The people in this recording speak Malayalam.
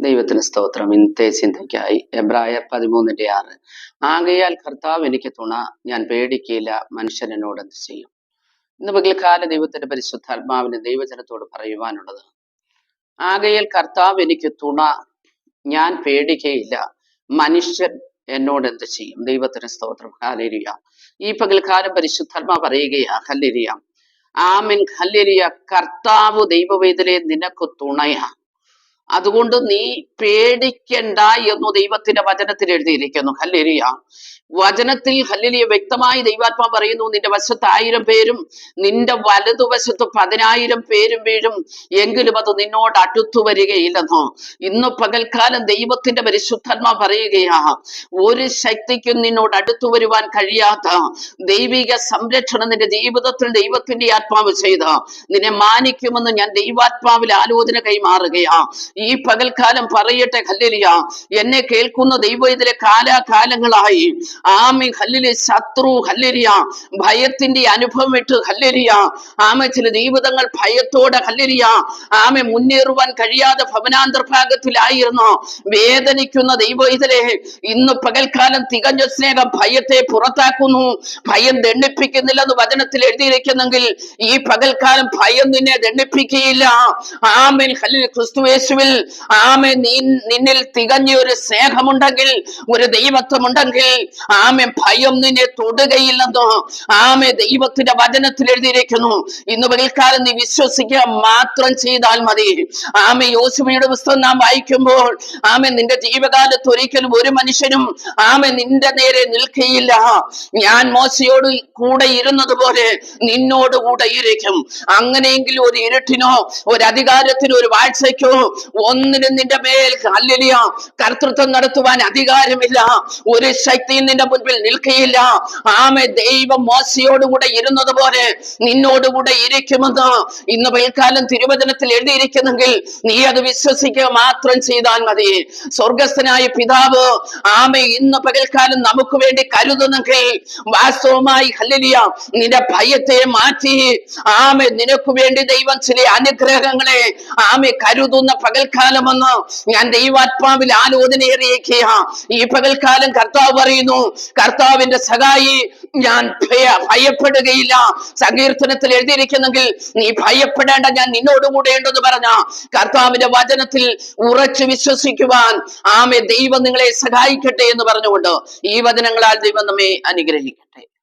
ദൈവത്തിന് സ്തോത്രം. ഇന്നത്തെ ചിന്തയ്ക്കായി എബ്രായർ പതിമൂന്നിന്റെ ആറ്. ആകയാൽ കർത്താവ് എനിക്ക് തുണ ഞാൻ പേടിക്കില്ല മനുഷ്യനോട് എന്ത് ചെയ്യും? ഇന്ന് പകൽക്കാല ദൈവത്തിന്റെ പരിശുദ്ധാത്മാവിന് ദൈവജനത്തോട് പറയുവാനുള്ളത് ആകയാൽ കർത്താവ് എനിക്ക് തുണ ഞാൻ പേടിക്കയില്ല മനുഷ്യൻ എന്നോട് എന്ത് ചെയ്യും? ദൈവത്തിന് സ്തോത്രം. ഹല്ലേലൂയ. ഈ പകൽക്കാലം പരിശുദ്ധാത്മാ പറയുകയാ ഹല്ലേലൂയ. ആമിൻ ഹല്ലേലൂയ. കർത്താവ് ദൈവവേദനെ നിനക്ക് തുണയാ. അതുകൊണ്ട് നീ പേടിക്കണ്ട എന്ന് ദൈവത്തിന്റെ വചനത്തിൽ എഴുതിയിരിക്കുന്നു. ഹല്ലേലൂയ. വചനത്തിൽ ഹല്ലേലിയ വ്യക്തമായി ദൈവാത്മാ പറയുന്നു നിന്റെ വശത്ത് ആയിരം പേരും നിന്റെ വലതുവശത്ത് പതിനായിരം പേരും വീഴും എങ്കിലും അത് നിന്നോട് അടുത്തു വരികയില്ലെന്നോ? ഇന്ന് പകൽക്കാലം ദൈവത്തിന്റെ പരിശുദ്ധാത്മാ പറയുകയാ ഒരു ശക്തിക്കും നിന്നോട് അടുത്തു വരുവാൻ കഴിയാത്ത ദൈവിക സംരക്ഷണം നിന്റെ ജീവിതത്തിൽ ദൈവത്തിന്റെ ആത്മാവ് ചെയ്ത നിന്നെ മാനിക്കുമെന്ന് ഞാൻ ദൈവാത്മാവിൽ ആലോചന കൈമാറുകയാ. ഈ പകൽക്കാലം പറയട്ടെ ഹല്ലിലിയ എന്നെ കേൾക്കുന്ന ദൈവം ഇതിലെ കാലാകാലങ്ങളായി. ആമി ഹല്ലിലെ ശത്രു ഹല്ലിരിയ ഭയത്തിന്റെ അനുഭവം ഇട്ട് ഹല്ലിരിയ ആമ ചില ജീവിതങ്ങൾ ഭയത്തോടെ ഹല്ലിരിയ ആമെ മുന്നേറുവാൻ കഴിയാതെ ഭവനാന്തർ ഭാഗത്തിലായിരുന്നു വേദനിക്കുന്ന ദൈവം ഇതിലെ ഇന്ന് പകൽക്കാലം തികഞ്ഞ സ്നേഹം ഭയത്തെ പുറത്താക്കുന്നു. ഭയം ദണ്ഡിപ്പിക്കുന്നില്ലെന്ന് വചനത്തിൽ എഴുതിയിരിക്കുന്നെങ്കിൽ ഈ പകൽക്കാലം ഭയം നിന്നെ ദണ്ണിപ്പിക്കുകയില്ല ആമേൻ ഹല്ലിൽ ക്രിസ്തുവേശുവിൽ ആമെ നിന്നിൽ തികഞ്ഞ ഒരു സ്നേഹമുണ്ടെങ്കിൽ ഒരു ദൈവത്വമുണ്ടെങ്കിൽ ആമെ ഭയം നിന്നെ തൊടുകയില്ലെന്നോ ആമെ ദൈവത്തിന്റെ വചനത്തിൽ എഴുതിയിരിക്കുന്നു ഇന്ന് പകൽക്കാലം നീ വിശ്വസിക്കുക മാത്രം ചെയ്താൽ മതി. ആമെ യോസുമയുടെ പുസ്തകം നാം വായിക്കുമ്പോൾ ആമെ നിന്റെ ജീവകാലത്ത് ഒരിക്കലും ഒരു മനുഷ്യനും ആമെ നിന്റെ നേരെ നിൽക്കുകയില്ല ഞാൻ മോശയോട് കൂടെ ഇരുന്നത് പോലെ നിന്നോട് കൂടെ ഇരിക്കും. അങ്ങനെയെങ്കിൽ ഒരു ഇരുട്ടിനോ ഒരു അധികാരത്തിനോ ഒരു വാഴ്ചയ്ക്കോ ഒന്നിനും നിന്റെ മേൽ അല്ലിയ കർത്തൃത്വം നടത്തുവാൻ അധികാരമില്ല. ഒരു ശക്തിയും നിന്റെ മുൻപിൽ നിൽക്കുകയില്ല ആമെ ദൈവം മോശയോടുകൂടെ ഇരുന്നത് പോലെ നിന്നോടുകൂടെ ഇരിക്കുമെന്ന് ഇന്ന് പൽക്കാലം തിരുവചനത്തിൽ എഴുതിയിരിക്കുന്നെങ്കിൽ നീ അത് വിശ്വസിക്കുക മാത്രം ചെയ്താൽ മതി. സ്വർഗസ്ഥനായ പിതാവ് ആമെ ഇന്ന് പകൽക്കാലം നമുക്ക് വേണ്ടി കരുതുന്നെങ്കിൽ വാസ്തവമായി ഹല്ലിയ നിന്റെ ഭയത്തെ മാറ്റി. ആമെ നിനക്ക് വേണ്ടി ദൈവം ചില അനുഗ്രഹങ്ങളെ ആമെ കരുതുന്ന പകൽക്കാലമെന്ന് ഞാൻ ദൈവാത്മാവിൽ ആലോചനയേറിയേക്കുക ഈ പകൽക്കാലം കർത്താവ് പറയുന്നു കർത്താവിന്റെ സഹായി ഞാൻ ഭയ- ഭയപ്പെടുകയില്ല. സങ്കീർത്തനത്തിൽ എഴുതിയിരിക്കുന്നെങ്കിൽ നീ ഭയപ്പെടേണ്ട ഞാൻ നിന്നോടുകൂടെ ഉണ്ടെന്ന് പറഞ്ഞ. കർത്താവിന്റെ വചനത്തിൽ ഉറച്ചു വിശ്വസിക്കുവാൻ ആമേ ദൈവം നിങ്ങളെ സഹായിക്കട്ടെ എന്ന് പറഞ്ഞുകൊണ്ട് ഈ വചനങ്ങളാൽ ദൈവം നമ്മെ അനുഗ്രഹിക്കട്ടെ.